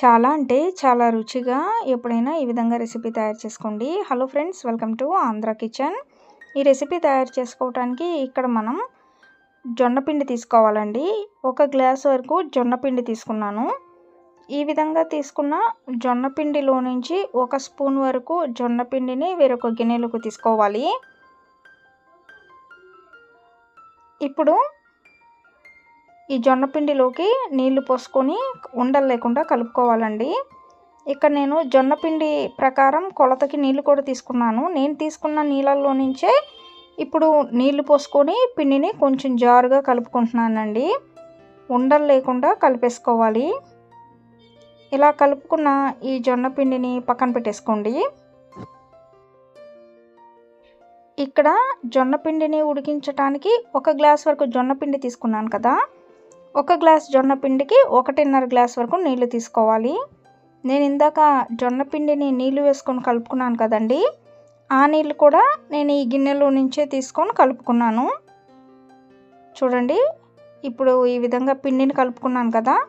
చాలా అంటే చాలా రుచిగా ఎప్పుడైనా ఈ విధంగా రెసిపీ తయారు చేసుకోండి. Hello friends welcome to Andhra kitchen ఈ రెసిపీ తయారు చేసుకోవడానికి ఇక్కడ మనం జొన్నపిండి తీసుకోవాలండి. ఒక గ్లాస్ వరకు జొన్నపిండి తీసుకున్నాను. ఈ విధంగా తీసుకున్న జొన్నపిండిలో నుంచి ఒక స్పూన్ వరకు జొన్నపిండిని వేరొక గిన్నెలకు తీసుకోవాలి. ఇప్పుడు ఈ జొన్నపిండిలోకి నీళ్ళు పోసుకొని ఉండలు లేకుండా కలుపుకోవాలండి. ఇక్కడ నేను జొన్నపిండి ప్రకారం కొలతకి నీళ్ళు కూడా తీసుకున్నాను. నేను తీసుకున్న నీళ్ళల్లో నుంచే ఇప్పుడు నీళ్ళు పోసుకొని పిండిని కొంచెం జారుగా కలుపుకుంటున్నానండి. ఉండలు లేకుండా కలిపేసుకోవాలి. ఇలా కలుపుకున్న ఈ జొన్న పిండిని పక్కన పెట్టేసుకోండి. ఇక్కడ జొన్న పిండిని ఉడికించడానికి ఒక గ్లాస్ వరకు జొన్న పిండి తీసుకున్నాను కదా. ఒక గ్లాస్ జొన్న పిండికి ఒకటిన్నర గ్లాస్ వరకు నీళ్ళు తీసుకోవాలి. నేను ఇందాక జొన్న పిండిని నీళ్ళు వేసుకొని కలుపుకున్నాను కదండి. ఆ నీళ్ళు కూడా నేను ఈ గిన్నెలో నుంచే తీసుకొని కలుపుకున్నాను. చూడండి ఇప్పుడు ఈ విధంగా పిండిని కలుపుకున్నాను కదా.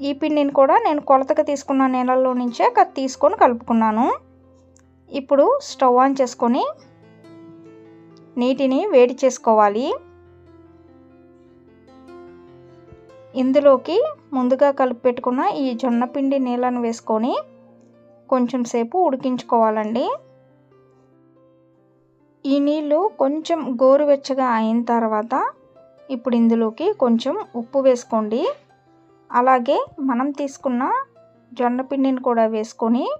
ఈ పిండిని కూడా నేను కొలతగా తీసుకున్న నీళ్ళలో నుంచే తీసుకొని కలుపుకున్నాను. ఇప్పుడు స్టవ్ ఆన్ చేసుకొని నీటిని వేడి చేసుకోవాలి. ఇందులోకి ముందుగా కలిపి పెట్టుకున్న ఈ జొన్నపిండి నీళ్ళను వేసుకొని కొంచెం సేపు ఉడికించుకోవాలండి. ఈ నీళ్ళు కొంచెం గోరువెచ్చగా అయిన తర్వాత ఇప్పుడు ఇందులోకి కొంచెం ఉప్పు వేసుకోండి. అలాగే మనం తీసుకున్న జొన్న పిండిని కూడా వేసుకొని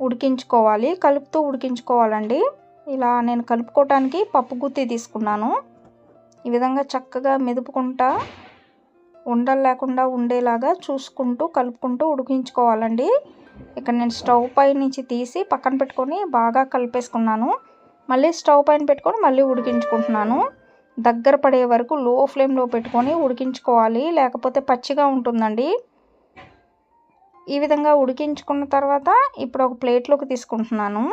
ఉడికించుకోవాలి. కలుపుతూ ఉడికించుకోవాలండి. ఇలా నేను కలుపుకోవటానికి పప్పు గుత్తి తీసుకున్నాను. ఈ విధంగా చక్కగా మెదుపుకుంటా ఉండలు లేకుండా ఉండేలాగా చూసుకుంటూ కలుపుకుంటూ ఉడికించుకోవాలండి. ఇక్కడ నేను స్టవ్ పై నుంచి తీసి పక్కన పెట్టుకొని బాగా కలిపేసుకున్నాను. మళ్ళీ స్టవ్ పైన పెట్టుకొని మళ్ళీ ఉడికించుకుంటున్నాను. దగ్గర పడే వరకు లో ఫ్లేమ్లో పెట్టుకొని ఉడికించుకోవాలి. లేకపోతే పచ్చిగా ఉంటుందండి. ఈ విధంగా ఉడికించుకున్న తర్వాత ఇప్పుడు ఒక ప్లేట్లోకి తీసుకుంటున్నాను.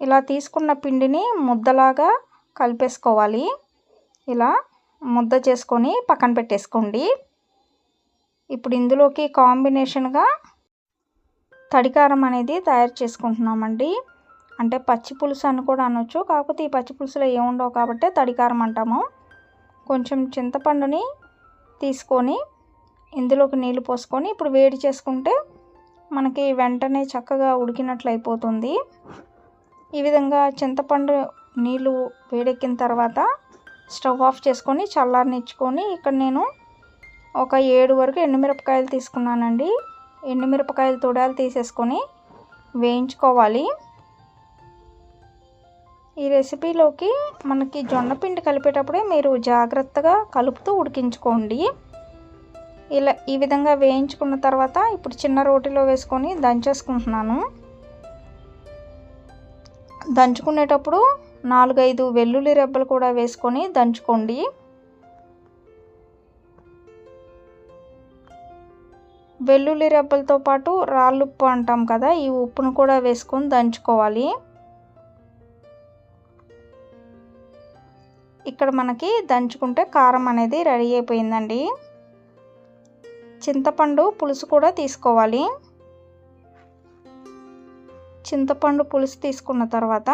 ఇలా తీసుకున్న పిండిని ముద్దలాగా కలిపేసుకోవాలి. ఇలా ముద్ద చేసుకొని పక్కన పెట్టేసుకోండి. ఇప్పుడు ఇందులోకి కాంబినేషన్గా తడికారం అనేది తయారు చేసుకుంటున్నామండి. అంటే పచ్చి పులుసు అని కూడా అనొచ్చు. కాకపోతే ఈ పచ్చి పులుసులో ఏముండవు కాబట్టి తడికారం అంటాము. కొంచెం చింతపండుని తీసుకొని ఇందులోకి నీళ్ళు పోసుకొని ఇప్పుడు వేడి చేసుకుంటే మనకి వెంటనే చక్కగా ఉడికినట్లు అయిపోతుంది. ఈ విధంగా చింతపండు నీళ్ళు వేడెక్కిన తర్వాత స్టవ్ ఆఫ్ చేసుకొని చల్లారనిచ్చుకొని ఇక్కడ నేను ఒక ఏడు వరకు ఎండుమిరపకాయలు తీసుకున్నానండి. ఎండుమిరపకాయలు తొడాలు తీసేసుకొని వేయించుకోవాలి. ఈ రెసిపీలోకి మనకి జొన్న పిండి కలిపేటప్పుడే మీరు జాగ్రత్తగా కలుపుతూ ఉడికించుకోండి. ఇలా ఈ విధంగా వేయించుకున్న తర్వాత ఇప్పుడు చిన్న రోటిలో వేసుకొని దంచేసుకుంటున్నాను. దంచుకునేటప్పుడు నాలుగైదు వెల్లుల్లి రెబ్బలు కూడా వేసుకొని దంచుకోండి. వెల్లుల్లి రెబ్బలతో పాటు రాళ్ళుప్పు అంటాం కదా ఈ ఉప్పును కూడా వేసుకొని దంచుకోవాలి. ఇక్కడ మనకి దంచుకుంటే కారం అనేది రెడీ అయిపోయిందండి. చింతపండు పులుసు కూడా తీసుకోవాలి. చింతపండు పులుసు తీసుకున్న తర్వాత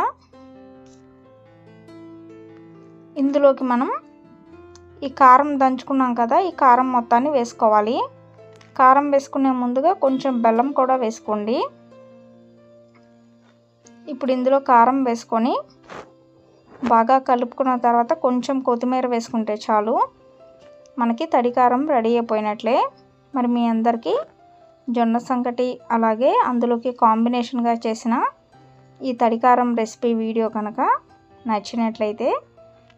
ఇందులోకి మనం ఈ కారం దంచుకున్నాం కదా ఈ కారం మొత్తాన్ని వేసుకోవాలి. కారం వేసుకునే ముందుగా కొంచెం బెల్లం కూడా వేసుకోండి. ఇప్పుడు ఇందులో కారం వేసుకొని బాగా కలుపుకున్న తర్వాత కొంచెం కొత్తిమీర వేసుకుంటే చాలు. మనకి తడి కారం రెడీ అయిపోయినట్లే. మరి మీ అందరికీ జొన్న సంగటి అలాగే అందులోకి కాంబినేషన్గా చేసిన ఈ తడికారం రెసిపీ వీడియో కనుక నచ్చినట్లయితే